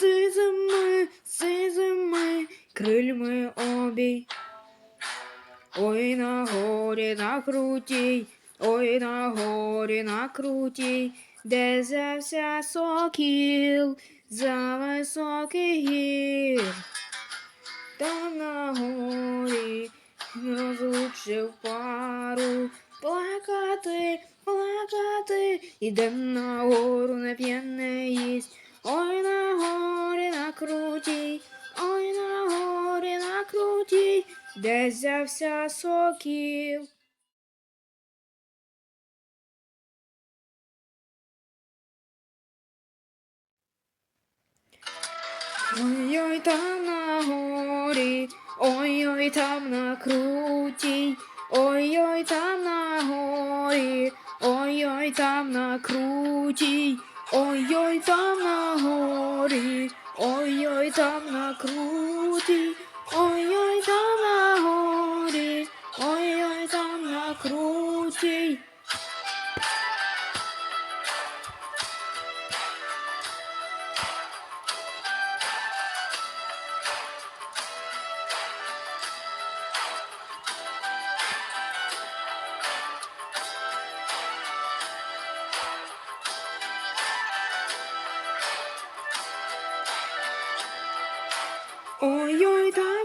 Сизими, сизими, крильми обій. Ой на горі на крутій, ой на горі на крутій, де взявся сокіл за високий гір. Там на горі розлучив пару, плакати, плакати, ідем на гору не п'яне їсть. Ой на крутій, де взявся сокіл. Ой-ой там на горі, ой-ой там на крутій, ой-ой там на горі, ой-ой там на крутій, ой-ой там на горі, ой-ой там на крутій, Ой-ой там